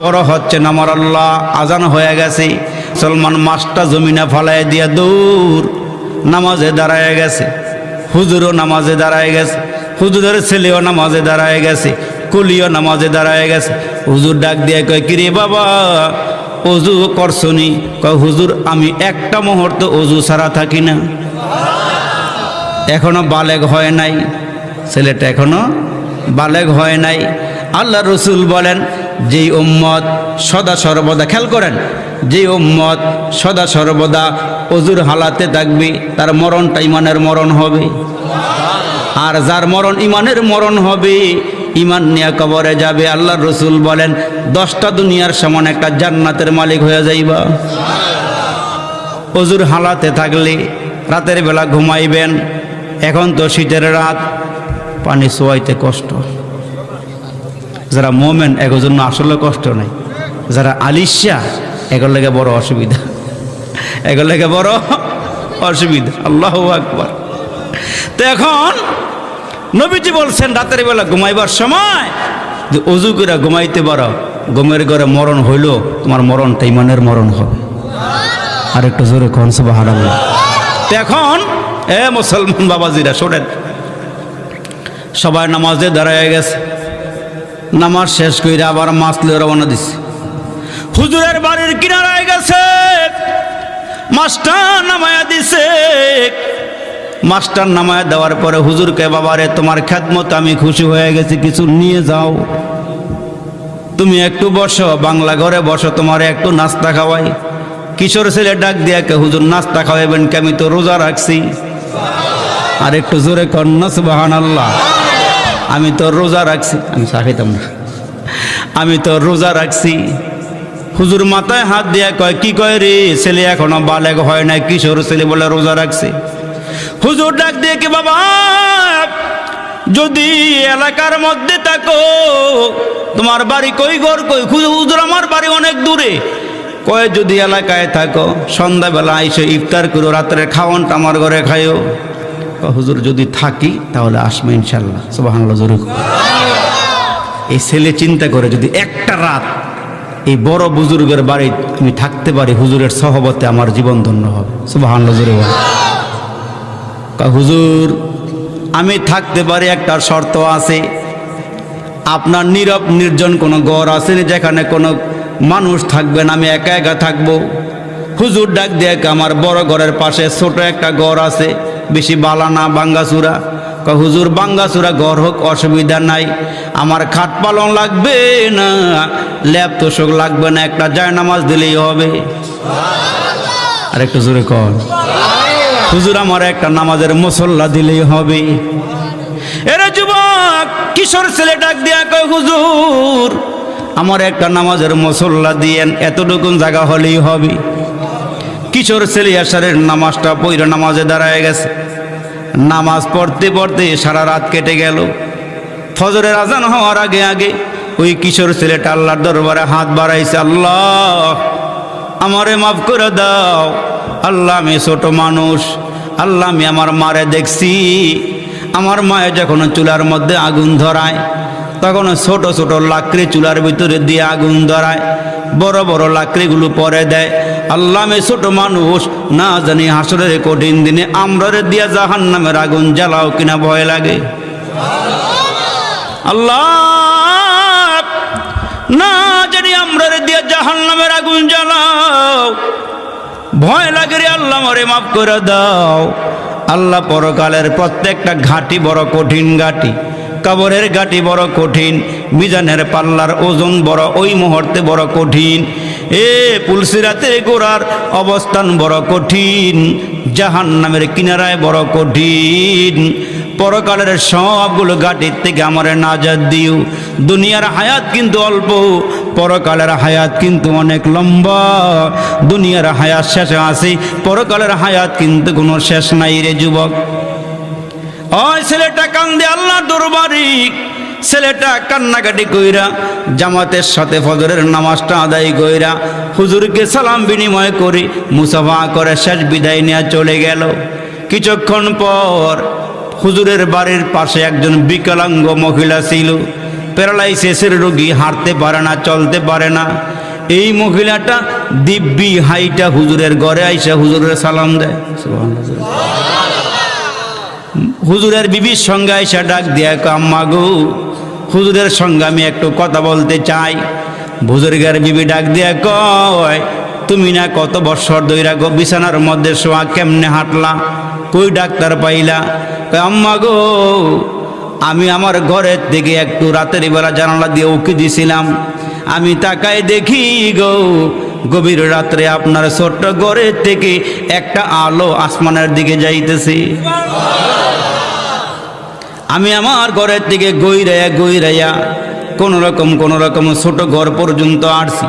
বড় হচ্ছে আমার আল্লাহ, আজান হয়ে গেছে। সলমান মাসটা জমিনে ফালাই দিয়া দূর নামাজে দাঁড়ায় গেছে। হুজুরও নামাজে দাঁড়ায় গেছে। হুজুরের ছেলেও নামাজে দাঁড়ায় গেছে। কুলিও নামাজে দাঁড়ায় গেছে। হুজুর ডাক দিয়ে কয়, কিরে বাবা, অজু করছনি কয়, হুজুর, আমি একটা মুহূর্ত অজু ছাড়া থাকি না। এখনও বালেগ হয় নাই। ছেলেটা এখনও বালেগ হয় নাই। আল্লাহ রসুল বলেন যেই উম্মত সদা সর্বদা, খেয়াল করেন যে উম্মত সদা সর্বদা অজুর হালাতে থাকবে, তার মরণটা ইমানের মরণ হবে। আর যার মরণ ইমানের মরণ হবে, ইমান নিয়ে কবরে যাবে। আল্লাহ রসুল বলেন, দশটা দুনিয়ার সমান একটা জান্নাতের মালিক হয়ে যাইবা। অজুর হালাতে থাকলে রাতের বেলা ঘুমাইবেন, এখন তো শীতের রাত, পানি শোয়াইতে কষ্ট। যারা মোমেন এগোর জন্য আসলে কষ্ট নেই। যারা আলিশা এগুলো লেগে বড় অসুবিধা। এগুলো লেগে বড় অসুবিধা। আল্লাহ আকবর। তো এখন নবীজি বলছেন, রাতের বেলা ঘুমাইবার সময় যে অজু করে ঘুমাইতে পারো, ঘুমের ঘরে মরণ হইল, তোমার মরণটা ইমানের মরণ হবে। আর একটু জোরে কন সুবাহ তো এখন, এ মুসলমান বাবাজিরা, শোনেন। সবাই নামাজে দাঁড়ায় গেছে। নামাজ শেষ করে আবার মাছ লিয়ে রওনা দিছে। হুজুরের বাড়ির কিনারায় গেছে মাস্টার নামায়া দিছে। মাস্টার নামায়া দেওয়ার পরে হুজুরকে বাবারে তোমার খ্যাতমত আমি খুশি হয়ে গেছি, কিছু নিয়ে যাও। তুমি একটু বসো, বাংলা ঘরে বসো, তোমার একটু নাস্তা খাওয়াই। কিশোর ছেলে ডাক দিয়া কে, হুজুর, নাস্তা খাওয়াইবেন কে? আমি তো রোজা রাখছি। আর একটু জোরে কন্যা সুবাহান আল্লাহ আমি তো রোজা রাখছি, আমি চা খাইতাম না। আমি তো রোজা রাখছি। হুজুর মাথায় হাত দিয়া কয়, কি কয় রে, ছেলে এখনও বালেগ হয় না কিশোর ছেলে বলে রোজা রাখছে? হুজুর ডাক দিয়ে কি, বাবা, যদি এলাকার মধ্যে থাকো, তোমার বাড়ি কই ঘর কই? হুজুর, আমার বাড়ি অনেক দূরে। কয়, যদি এলাকায় থাকো, সন্ধ্যাবেলা আইসো, ইফতার করো, রাত্রে খাওয়ানটা আমার ঘরে খাইও। হুজুর যদি থাকি, তাহলে আসবে ইনশাল্লাহ সুবহানাল্লাহ জরুর এই ছেলে চিন্তা করে, যদি একটা রাত এই বড় বুজুর্গের বাড়ি আমি থাকতে পারি, হুজুরের সহবতে আমার জীবন ধন্য হবে। সুবহানাল্লাহ জরুর হুজুর, আমি থাকতে পারি, একটা শর্ত আছে। আপনার নীরব, নির্জন কোনো আছে না, যেখানে কোনো মানুষ থাকবেন আমি একা একা থাকব। হুজুর ডাক দিয়ে আমার বড় ঘরের পাশে ছোট একটা গড় আছে। বেশি বালানা বাঙ্গাসুরা কয়, হুজুর বাঙ্গাসুরা ঘর হোক অসুবিধা নাই। আমার খাট পালন লাগবে না ল্যাপ তোষক লাগবে না একটা জায় নামাজ দিলেই হবে। আর একটু জোরে কর হুজুর আমার একটা নামাজের মুসল্লা দিলেই হবে। এরে যুবক কিশোর ছেলে ডাক দিয়া কয় হুজুর আমার একটা নামাজের মুসল্লা দিয়েন এতটুকু জায়গা হলেই হবে। কিশোর ছেলে আসারের নামাজটা পৈর নামাজে দাঁড়ায় গেছে। নামাজ পড়তে পড়তে সারা রাত কেটে গেল। ফজরের আজান হওয়ার আগে আগে ওই কিশোর ছেলেটা আল্লাহর দরবারে হাত বাড়াইছে, আল্লাহ, আমারে মাফ করে দাও। আল্লাহ, আমি ছোট মানুষ। আল্লাহ, আমি আমার মারে দেখছি। আমার মায়ে যখন চুলার মধ্যে আগুন ধরায় তখন ছোট ছোট লাকড়ি চুলার ভিতরে দিয়ে আগুন ধরায়, বড় বড় লাকড়িগুলো পরে দেয়। আল্লাহ আমি ছোট মানুষ না জানি হাসরের কঠিন দিনে আমরারে দিয়া জাহান নামের আগুন জ্বালাও কিনা ভয় লাগে। আল্লাহ, না জানি আমরা দিয়ে জাহান নামের আগুন জ্বালাও। ভয় লাগে রে আল্লাহ মরে মাফ করে দাও। আল্লাহ পরকালের প্রত্যেকটা ঘাটি বড় কঠিন ঘাটি। কবরের গাটি বড় কঠিন, মিজানের পাল্লার ওজন বড়, ওই মুহূর্তে বড় কঠিন। এ পুলসিরাতে গোড়ার অবস্থান বড় কঠিন জাহান নামের কিনারায় বড় কঠিন। পরকালের সবগুলো ঘাটির থেকে আমার নাজাদ দিও। দুনিয়ার হায়াত কিন্তু অল্প, পরকালের হায়াত কিন্তু অনেক লম্বা। দুনিয়ার হায়াত শেষে আসি, পরকালের হায়াত কিন্তু কোনো শেষ নাই রে যুবক। ওই ছেলেটা কান্দে আল্লাহ দরবারি। ছেলেটা কান্নাকাটি কইরা জামাতের সাথে ফজরের নামাজটা আদায় কইরা হুজুরকে সালাম বিনিময় করি মুসাফা করে শেষ বিদায় নিয়ে চলে গেল। কিছুক্ষণ পর হুজুরের বাড়ির পাশে একজন বিকলাঙ্গ মহিলা ছিল। প্যারালাইসিসের রোগী হাঁটতে পারে না, চলতে পারে না। এই মহিলাটা দিব্যি হাইটা হুজুরের ঘরে আইসা হুজুরের সালাম দেয়। হুজুরের বিবির সঙ্গে আইসা ডাক দিয়া আম্মা গো, হুজুরের সঙ্গে আমি একটু কথা বলতে চাই। বুজুর্গের বিবি ডাক দিয়া কয়, তুমি না কত বছর দইরা গো বিছানার মধ্যে শোয়া কেমনে হাঁটলা? কই ডাক্তার পাইলা? আম্মা গো, আমি আমার ঘরের থেকে একটু রাতের বেলা জানালা দিয়ে উকি দিছিলাম। আমি তাকায় দেখি গো গভীর রাত্রে আপনার ছোট্ট ঘরের থেকে একটা আলো আসমানের দিকে যাইতেছে। আমি আমার ঘরের থেকে গইরাইয়া গইরাইয়া কোন রকম কোন রকম ছোট ঘর পর্যন্ত আসছি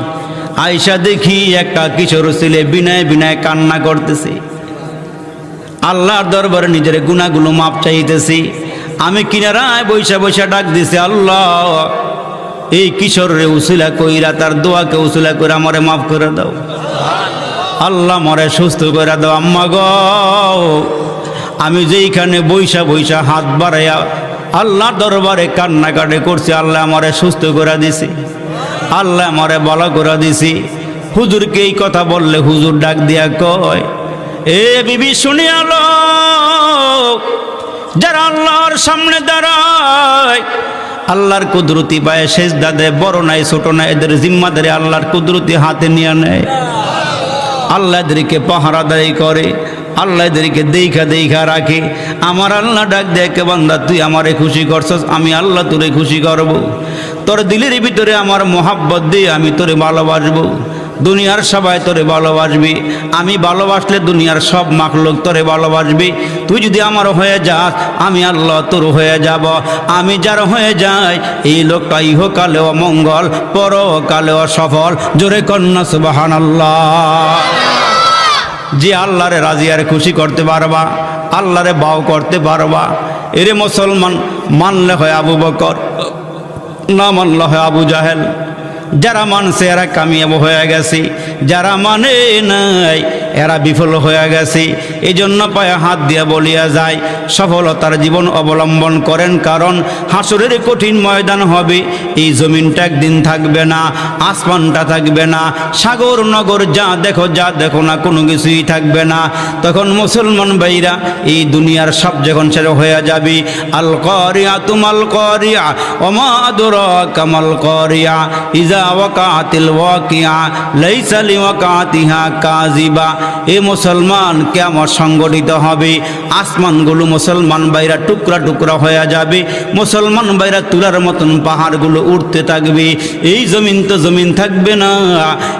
আয়সা দেখি একটা কিশোর ছেলে বিনয় বিনয় কান্না করতেছে। আল্লাহর দরবারে নিজের গুণাগুলো মাপ চাইতেছি। আমি কিনারায় বৈশা বৈশা ডাক দিছি, আল্লাহ এই কিশোরে উসিলা কইরা, তার দোয়াকে উসিলা করে আমারে মাফ করে দাও। আল্লাহ মরে সুস্থ করে দাও। আম্মা গো, আমি যেইখানে বৈশা বৈশা হাত বাড়াইয়া আল্লাহ দরবারে কান্নাকাটি করছি, আল্লাহ আমারে সুস্থ করে দিছি। আল্লাহ আমারে বলা করে দিছি। হুজুরকে এই কথা বললে হুজুর ডাক দিয়া কয়, এ বিবি শুনি আলো, যারা আল্লাহর সামনে দাঁড়ায় আল্লাহর কুদরতি পায়ে শেষ দাদে বড় নাই, ছোট নাই, এদের জিম্মাদারে আল্লাহর কুদরতি হাতে নিয়ে নেয়। আল্লাহ এদেরকে পাহারাদারি করে, আল্লাহ এদেরকে দেখা দেখা রাখে। আমার আল্লাহ ডাক দেখে বান্দা, তুই আমারে খুশি করছস? আমি আল্লাহ তোরে খুশি করব। তোর দিলের ভিতরে আমার মোহাব্বত দিয়ে আমি তোরে ভালোবাসবো। দুনিয়ার সবাই তোরে ভালোবাসবি। আমি ভালোবাসলে দুনিয়ার সব মাখলোক তোরে ভালোবাসবি। তুই যদি আমার হয়ে যাস, আমি আল্লাহ তোর হয়ে যাব। আমি যার হয়ে যাই, এই লোকটা ইহকালেও মঙ্গল, পরকালেও সফল। জোরে কন্যা সুবাহান আল্লাহ যে আল্লাহরে রাজি আর খুশি করতে পারবা, আল্লাহরে বাও করতে পারবা। এরে মুসলমান, মানলে হয় আবু বকর, না মানলে হয় আবু জাহেল। যারা মানছে এরা কামিয়াব হয়ে গেছে যারা মানে নাই এরা বিফল হয়ে গেছে। এই জন্য পায়ে হাত দিয়ে বলিয়া যায়, সফলতার জীবন অবলম্বন করেন কারণ হাসরের কঠিন ময়দান হবে। এই জমিনটা একদিন থাকবে না, আসমানটা থাকবে না, সাগর, নগর, যা দেখো যা দেখো না, কোনো কিছুই থাকবে না। তখন মুসলমান ভাইরা এই দুনিয়ার সব যখন সেটা হয়ে যাবে আল করিয়া তুমাল করিয়া অমাদুর কামাল করিয়া, ইজা ওয়াকাতিল ওয়াকিয়া লাইসালি ওয়াকাতিহা কাজিবা এ মুসলমান কেমন সংগঠিত হবে। আসমানগুলো মুসলমান বাইরা টুকরা টুকরা হয়ে যাবে। মুসলমান বাইরা তুলার মতন পাহাড়গুলো উঠতে থাকবে। এই জমিন তো জমিন থাকবে না।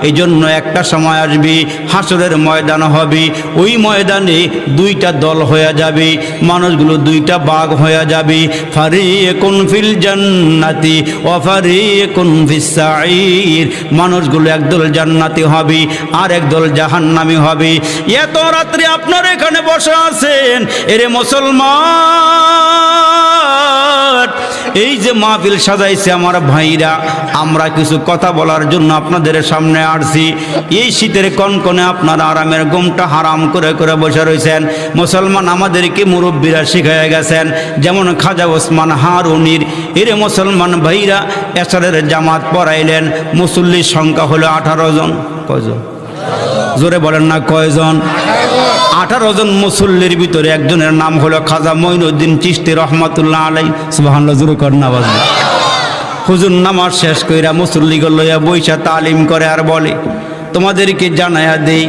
এই জন্য একটা সময় আসবে, হাসরের ময়দান হবে। ওই ময়দানে দুইটা দল হয়ে যাবে, মানুষগুলো দুইটা বাঘ হয়ে যাবে। ফারি কোন ফিল জান্নাতি ও ফারি কোন ফিসাইর মানুষগুলো একদল জান্নাতি হবে আর একদল জাহান্নামি হবে। এত রাত্রে আপনার এখানে বসে আছেন। এরে মুসলমান, এই যে মাহফিল সাজাইছে আমার ভাইরা, আমরা কিছু কথা বলার জন্য আপনাদের সামনে আসছি। এই শীতের কনকনে আপনারা আরামের ঘুমটা হারাম করে করে বসে রয়েছেন। মুসলমান আমাদেরকে মুরব্বীরা শিখাইয়া গেছেন, যেমন খাজা ওসমান হারুনির। এরে মুসলমান ভাইরা, এসারের জামাত পড়াইলেন মুসল্লির সংখ্যা হলো আঠারো জন। কয়জন? জোরে বলেন না কয়জন? আঠারো জন মুসল্লির ভিতরে একজনের নাম হলো খাজা মঈনুদ্দিন চিস্তি রহমাতুল্লাহ আলাই সুবহানাল্লাহ, জোরে কর না বাজনা হুজুর, নামাজ শেষ কইরা মুসল্লি লইয়া বৈশা তালিম করে আর বলে, তোমাদেরকে জানায়া দেই,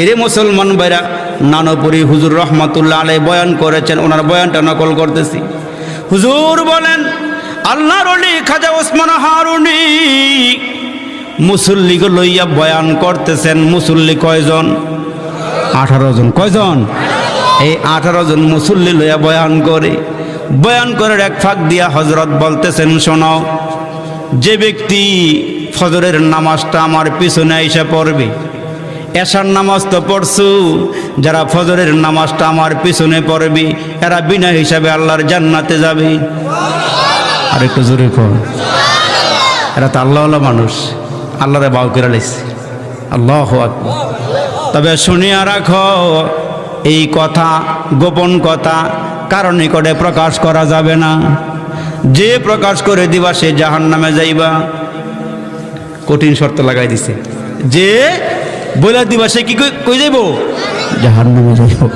এরে মুসলমান ভাইরা, নানপুরি হুজুর রহমাতুল্লাহ আলাই বয়ান করেছেন, ওনার বয়ানটা নকল করতেছি। হুজুর বলেন, আল্লাহর খাজা ওসমান হারুনি মুসল্লি লইয়া বয়ান করতেছেন মুসল্লি কয়জন? আঠারো জন। কয়জন? এই আঠারো জন মুসল্লি লইয়া বয়ান করে। বয়ান করে এক ফাঁক দিয়া হজরত বলতেছেন, শোনো, যে ব্যক্তি ফজরের নামাজটা আমার পিছনে এসে পড়বে, এশার নামাজ তো পড়ছু, যারা ফজরের নামাজটা আমার পিছনে পড়বে, এরা বিনা হিসাবে আল্লাহর জান্নাতে যাবে। আর একটু জোরে এরা তো আল্লাহ মানুষ। আল্লাহরে বাউ করে লাইছে। আল্লাহ তবে শুনিয়া রাখো, এই কথা গোপন কথা কারণ নিকটে প্রকাশ করা যাবে না। যে প্রকাশ করে দিবা, সে জাহান নামে যাইবা। কঠিন শর্ত লাগাই দিছে। যে বলে দিবা, সে কি কই যাইব? জাহান নামে যাইব।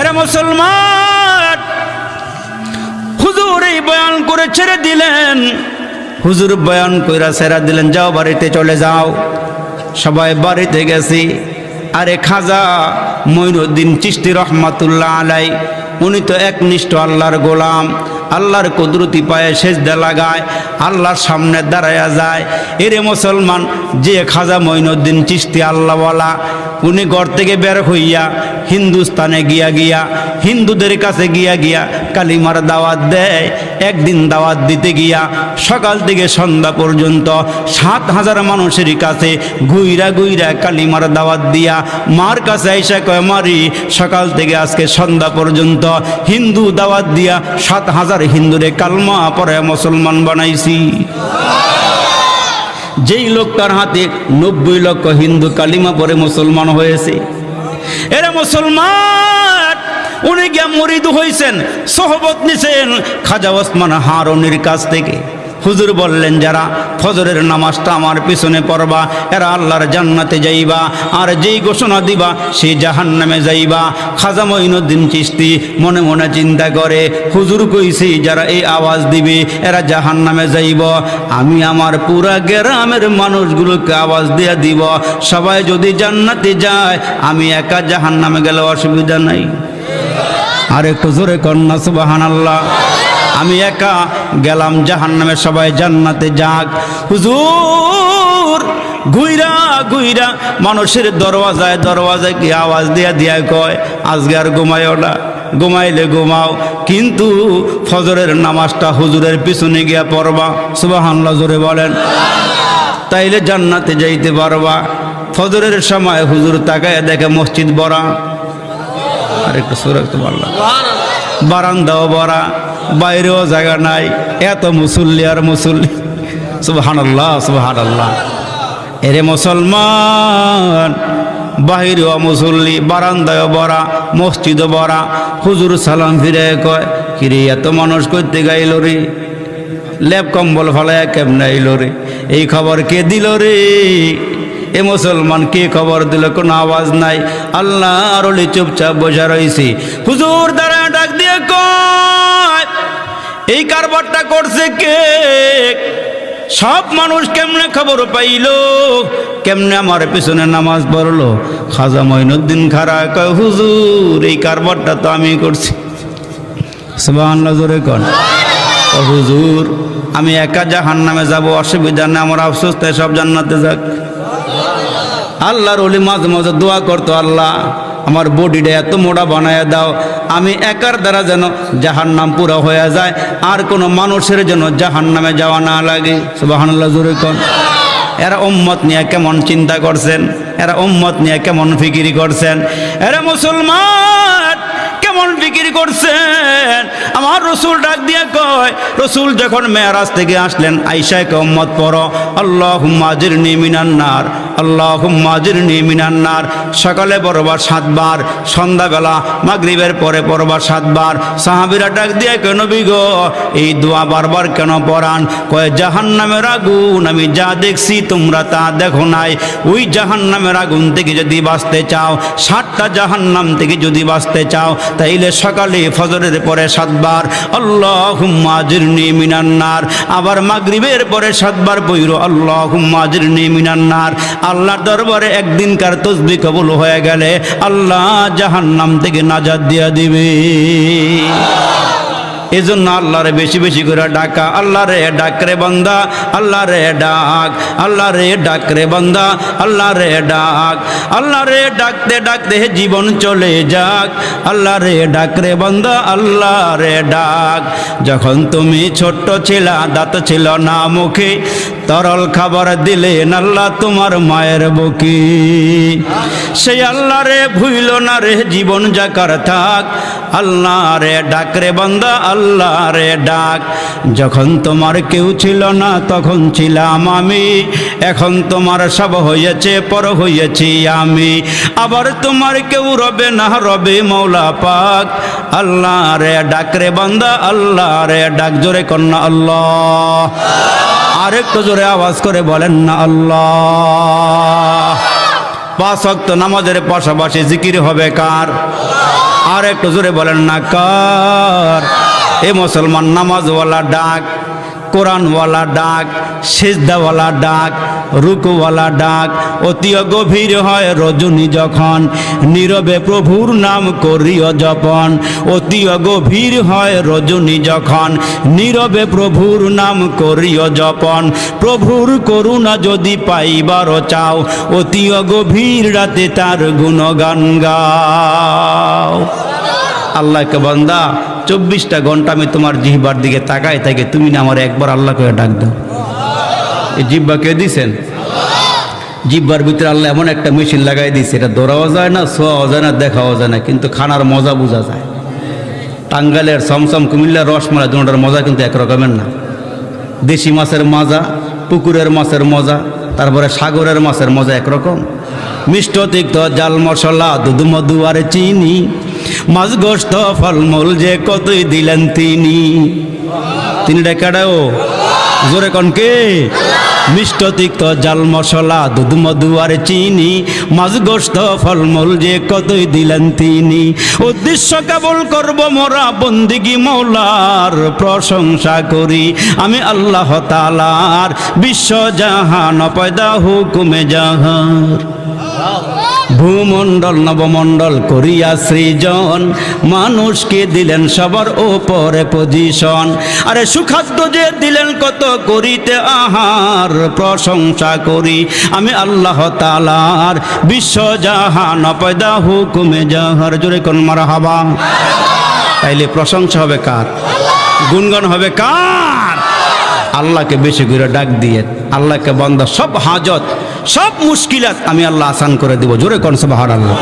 আরে মুসলমান, হুজুর এই বয়ান করে ছেড়ে দিলেন। হুজুর বয়ান কইরা সেরা দিলেন, যাও বাড়িতে চলে যাও। সবাই বাড়িতে গেছি। আরে খাজা মঈনুদ্দিন চিস্তি রহমাতুল্লাহ আলাই উনি তো একনিষ্ঠ আল্লাহর গোলাম। আল্লাহর কুদরতি পায়ে সেজদা লাগায়, আল্লাহর সামনে দাঁড়ায়া যায়। এরে মুসলমান, যে খাজা মঈনুদ্দিন চিস্তি আল্লাহওয়ালা, উনি ঘর থেকে বের হইয়া হিন্দুস্তানে গিয়া গিয়া, হিন্দুদের কাছে গিয়া গিয়া কালিমার দাওয়াত দেয়। একদিন দাওয়াত দিতে গিয়া সকাল থেকে সন্ধ্যা পর্যন্ত সাত হাজার মানুষের কাছে গুইরা গুইরা কালিমার দাওয়াত দিয়া মার কাছে আইসা কয়, মারি, সকাল থেকে আজকে সন্ধ্যা পর্যন্ত হিন্দু দাওয়াত দিয়া সাত হাজার হিন্দুরে কালমা পরে মুসলমান বানাইছি। যেই লোকটার হাতে নব্বই লক্ষ হিন্দু কালিমা পরে মুসলমান হয়েছে। এরা মুসলমান, উনি গিয়া মরিদ হয়েছেন সহবত নিছেন খাজা ওসমান হারনির কাছ থেকে। হুজুর বললেন, যারা ফজরের নামাজটা আমার পিছনে পড়বা, এরা আল্লাহর জান্নাতে যাইবা, আর যেই ঘোষণা দিবা সেই জাহান নামে যাইবা। খাজা মঈনুদ্দিন চিস্তি মনে মনে চিন্তা করে, হুজুর কইছি, যারা এই আওয়াজ দিবে, এরা জাহান নামে যাইব। আমি আমার পুরা গ্রামের মানুষগুলোকে আওয়াজ দিয়ে দিব। সবাই যদি জান্নাতে যায়, আমি একা জাহান নামে গেলে অসুবিধা নাই। আর একটু জোরে কন্যা সুবাহান আল্লাহ আমি একা গেলাম জাহান নামে সবাই জান্নাতে যাক। হুজুর, ঘুইরা ঘুইরা মানুষের দরওয়াজায় দরওয়াজায় কি আওয়াজ দিয়া দিয়া কয়, আজকে আর ঘুমায় ওটা ঘুমাইলে ঘুমাও। কিন্তু ফজরের নামাজটা হুজুরের পিছনে গিয়া পড়বা। সুবাহান্লা জোরে বলেন। তাইলে জান্নাতে যাইতে পারবা। ফজরের সময় হুজুর তাকায় দেখে মসজিদ বড়া। আর একটু সুরাখতে পারলাম বারান্দাও বড়া। বাইরেও জায়গা নাই। এত মুসল্লি আর মুসল্লি। সুবাহান আল্লাহ সুবাহান আল্লাহ এরে মুসলমান, বাহিরেও মুসল্লি বারান্দায় বড়া, মসজিদও বড়া। হুজুর সালাম ফিরে কয়, কিরে, এত মানুষ করতে গাইল রে? লেপ কম্বল ফলায় কেমনে আইল রে? এই খবর কে দিল রে? এ মুসলমান কে খবর দিল? কোনো আওয়াজ নাই। আল্লাহ আরলি চুপচাপ বসে রয়েছি হুজুর দ্বারা ডাক দিয়ে কয়, এই কারবারটা করছে কে? সব মানুষ কেমনে খবর পাইল? কেমনে আমার পিছনে নামাজ পড়ল? খাজা মঈনুদ্দিন খারা কয়, হুজুর, এই কারবারটা তো আমি করছি। জোরে কন। ও হুজুর, আমি একা জাহান নামে যাব, অসুবিধা নেই, আমার আফসোস, তাই সব জান্নাতে যাক। আল্লাহর ওলি মাঝে মাঝে দোয়া করতো আল্লাহ। আমার বডিটা এত মোড়া বানায় দাও, আমি একার দ্বারা যেন জাহান নাম পুরা হয়ে যায়, আর কোনো মানুষের যেন জাহান নামে যাওয়া না লাগে। সুবাহান্লাহ জোরে কন। এরা উম্মত নিয়ে কেমন চিন্তা করছেন? এরা উম্মত নিয়ে কেমন ফিকিরি করছেন? এরা মুসলমান! কেমন বিক্রি করছেন? আমার রসুল ডাক দিয়ে কয়, রসুল যখন মেয়ারাজ থেকে আসলেন আইসায় উম্মত পড়ো আল্লাহ মাজির মিনান্নার আল্লাহ মাজির মিনান্নার সকালে পড়বার সাতবার, সন্ধ্যাবেলা মাগরিবের পরে পড়বার সাতবার। সাহাবিরা ডাক দিয়ে কেন বিগ এই দোয়া বারবার কেন পড়ান? কয় জাহান নামের আগুন, আমি যা দেখছি তোমরা তা দেখো নাই। ওই জাহান নামের আগুন থেকে যদি বাঁচতে চাও ষাটটা জাহান নাম থেকে যদি বাঁচতে চাও তাইলে সকালে ফজরের পরে সাতবার আল্লাহ মাজিরনি মিনান্নার আবার মাগরিবের পরে সাতবার বইর আল্লাহ মাজিরনি মিনান্নার আল্লাহর দরবারে একদিনকার তসবি কবুল হয়ে গেলে আল্লাহ জাহান্নাম থেকে নাজাদ দিয়া দিবে। এজন্য আল্লাহরে বেশি বেশি করে ডাকা আল্লাহ রে ডাক রে বান্দা আল্লাহ রে ডাক আল্লাহ রে ডাক রে বান্দা আল্লাহ রে ডাক আল্লাহ রে ডাকতে ডাকতে হে জীবন চলে যাক আল্লাহ রে ডাক রে বান্দা আল্লাহ রে ডাক। যখন তুমি ছোট্ট ছিলা, দাঁত ছিল না মুখে তরল খাবার দিলেন আল্লাহ তোমার মায়ের বকি। সেই আল্লাহ রে ভুইল না রে, জীবন যাকার থাক। আল্লাহ রে ডাক রে বান্দা, আল্লাহ রে ডাক। যখন তোমার কেউ ছিল না, তখন ছিলাম আমি। এখন তোমার সব হয়েছে, পর হয়েছি আমি। আবার তোমার কেউ রবে না, রবে মৌলা পাক। আল্লাহ রে ডাক রে বান্দা, আল্লাহ রে ডাক। জোরে কন্যা আল্লাহ। আর একটু জোরে আওয়াজ করে বলেন না আল্লাহ। পাঁচ অক্ত নামাজের পাশাপাশি জিকির হবে কার? আর একটু জোরে বলেন না কার? এ মুসলমান নামাজওয়ালা ডাক কোরআনওয়ালা ডাক, সেজদাওয়ালা ডাক, রুকুওয়ালা ডাক, অতি গভীর হয় রজনী যখন। নীরবে প্রভুর নাম করিও জপন, অতি গভীর হয় রজনী যখন। নীরবে প্রভুর নাম করিও জপন, প্রভুর করুণা যদি পাইবার চাও, অতি গভীর রাতে তার গুণগান গাও। আল্লাহকে বান্দা চব্বিশটা ঘণ্টা আমি তোমার জিহ্বার দিকে তাকাই থাকি, তুমি না আমার একবার আল্লাহ করে ডাক দাও। এই জিব্বা কে দিছেন? জিব্বার ভিতরে আল্লাহ এমন একটা মেশিন লাগাই দিয়েছে এটা ধরাও যায় না, শোয়াও যায় না, দেখাও যায় না, কিন্তু খানার মজা বোঝা যায়। টাঙ্গালের সমসম কুমিল্লার রসমালাই দুটার মজা কিন্তু একরকমের না। দেশি মাছের মজা, পুকুরের মাছের মজা, তারপরে সাগরের মাছের মজা একরকম। মিষ্ট তিক্ত জাল মশলা, দুধ মধু আর চিনি মাছ গোস্ত ফলমূল যে কতই দিলেন তিনি। তিনি ডেকাটাও জোরে কন কে? মিষ্ট তিক্ত জাল মশলা দুধ মধু আর চিনি মাছ গোস্ত ফলমূল যে কতই দিলেন তিনি। উদ্দেশ্য কেবল করব মোরা বন্দিগি মৌলার প্রশংসা করি। আমি আল্লাহ তালার বিশ্ব জাহান পয়দা হুকুমে জাহার ভূমণ্ডল নবমণ্ডল করিয়া সৃজন। মানুষকে দিলেন সবার ওপরে পজিশন আরে সুখাদ্য যে দিলেন কত করিতে আহার, প্রশংসা করি। আমি আল্লাহ তালার বিশ্ব জাহান পয়দা হুকুমে জাহার। জোরে কোন মারা হাবা তাইলে প্রশংসা হবে কার? গুনগান হবে কার? আল্লাহকে বেশি করে ডাক দিয়ে, আল্লাহকে বন্ধ সব হাজত। সব মুশকিলাত আমি আল্লাহ আসান করে দিব। জোরে কোন সব আল্লাহ